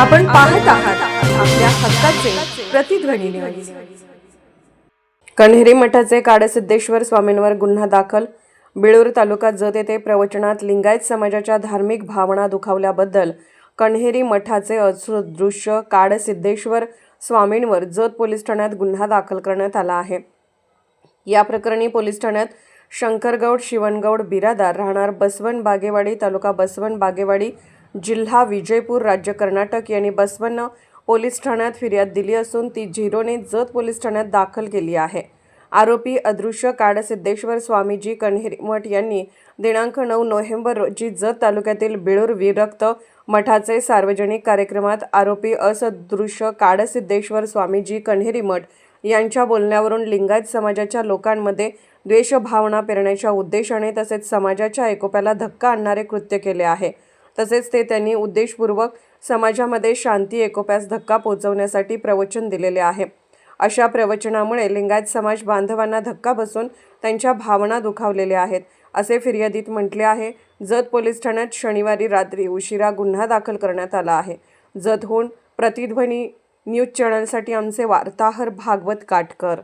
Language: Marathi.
आपण पाहत आहात आपल्या हक्काचे प्रतिध्वनी न्यूज कण्हेरी मठाचे काडसिद्धेश्वर स्वामींवर गुन्हा दाखल. बिळूर तालुका जत येथे प्रवचनात लिंगायत समाजाच्या धार्मिक भावना दुखावल्याबद्दल कण्हेरी मठाचे असदृश्य काडसिद्धेश्वर स्वामींवर जत पोलीस ठाण्यात गुन्हा दाखल करण्यात आला आहे. या प्रकरणी पोलीस ठाण्यात शंकरगौड शिवणगौड बिरादार राहणार बसवण बागेवाडी तालुका बसवण बागेवाडी जिल्हा विजयपूर राज्य कर्नाटक यांनी बसवन्न पोलीस ठाण्यात फिर्याद दिली असून ती झिरोने जत पोलीस ठाण्यात दाखल केली आहे. आरोपी अदृश्य काडसिद्धेश्वर स्वामीजी कण्हेरी मठ यांनी दिनांक नऊ नोव्हेंबर रोजी जत तालुक्यातील बिळूर विरक्त मठाचे सार्वजनिक कार्यक्रमात आरोपी असदृश्य काडसिद्धेश्वर स्वामीजी कण्हेरी मठ यांच्या बोलण्यावरून लिंगायत समाजाच्या लोकांमध्ये द्वेषभावना पेरण्याच्या उद्देशाने तसेच समाजाच्या एकोप्याला धक्का आणणारे कृत्य केले आहे. तसेच ते त्यांनी उद्देशपूर्वक समाजामध्ये शांती एकोप्यास धक्का पोहोचवण्यासाठी प्रवचन दिलेले आहे. अशा प्रवचनामुळे लिंगायत समाज बांधवांना धक्का बसून त्यांच्या भावना दुखावलेल्या आहेत. असे फिर्यादीत म्हटले आहे जत पोलीस ठाण्यात शनिवारी रात्री उशिरा गुन्हा दाखल करण्यात आला आहे. जतहून प्रतिध्वनी न्यूज चॅनलसाठी आमचे वार्ताहर भागवत काटकर.